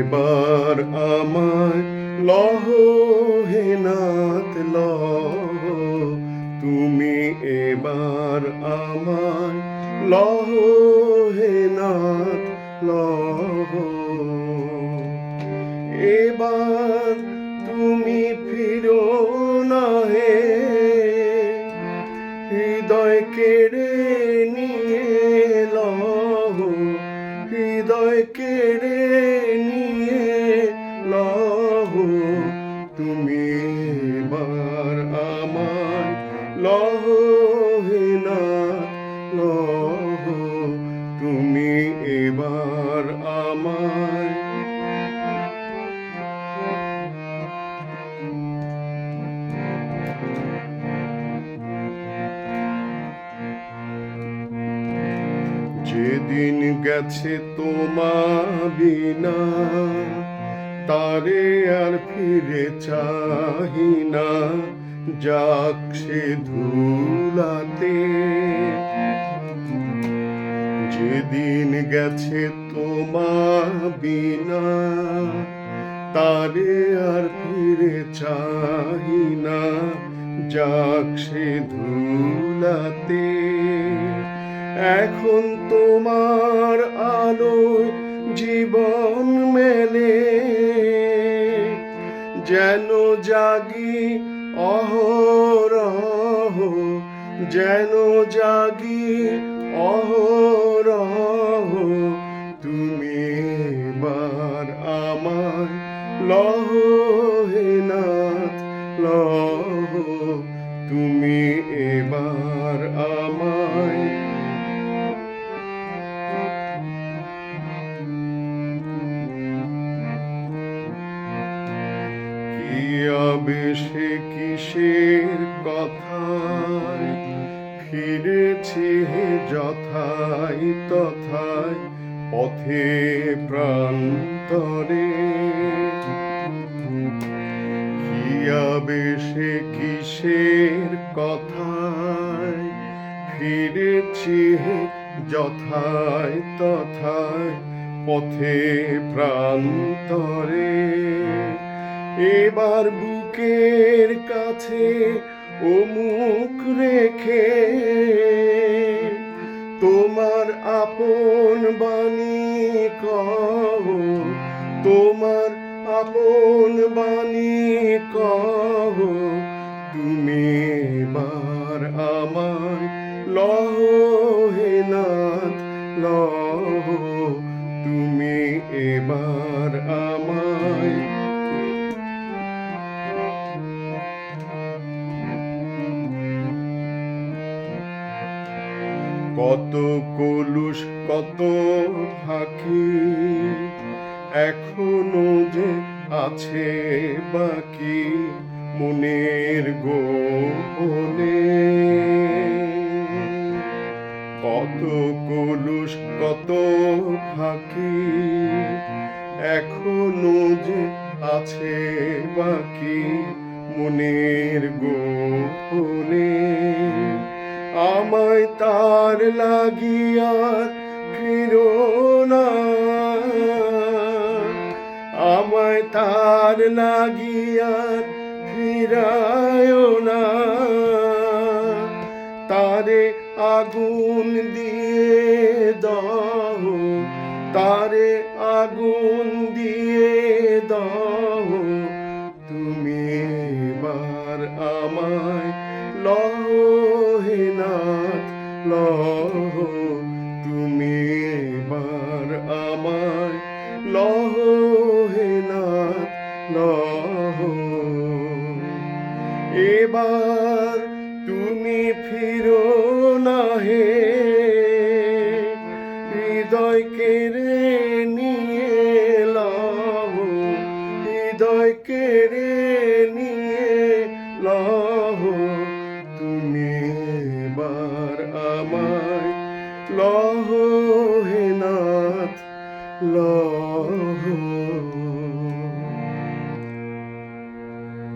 এবার আমায় লহ হে নাথ, লহ। তুমি এবার আমায় লহ হে নাথ, লহ। এবার তুমি ফিরো না হে হৃদয় কেড়ে তুমি এবার আমায় যেদিন গেছে তোমার বিনা, তারে আর ফিরে চাহি না যাক সে ধুলাতে যেদিন গেছে তোমার বিনা, তারে আর ফিরে চাহি না। যাক সে ধুলাতে, এখন তোমার আলোয় জীবন মেলে। যেন জাগি অহরহ, যেন জাগি অহরহ এবার আমার লহ হে নাথ, লহ। তুমি এবার আমায় কি আবেশে কিসের কথায়? ফিরেছি হে যথাই তথায়। পথে প্রান্তরে। কি আবেশে কিসের কথায়? ফিরেছি যথায় তথায় পথে প্রান্তরে। এবার বুকের কাছে ও মুখ রেখে কহ তোমার আপন বাণী কহ তুমি বার আমায় লহ হে নাথ, লহ, তুমি এবার আমায় কত কলুষ, কত ফাঁকি। এখনও যে আছে বাকি মনের গোপনে। কত কলুষ, কত ফাঁকি এখনও যে আছে বাকি মনের গোপনে। আমায় তার লাগিয়া ফিরো না। আমায় তার লাগিয়া ফিরায় না। তারে আগুন দিয়ে দাও, তারে আগুন দিয়ে দাও। লহ হে নাথ, লহ। এবার তুমি ফিরো না হে হৃদয় কেড়ে নিয়ে লহ। হৃদয় কেড়ে নিয়ে লহ। তুমি এবার আমায় লহ। love.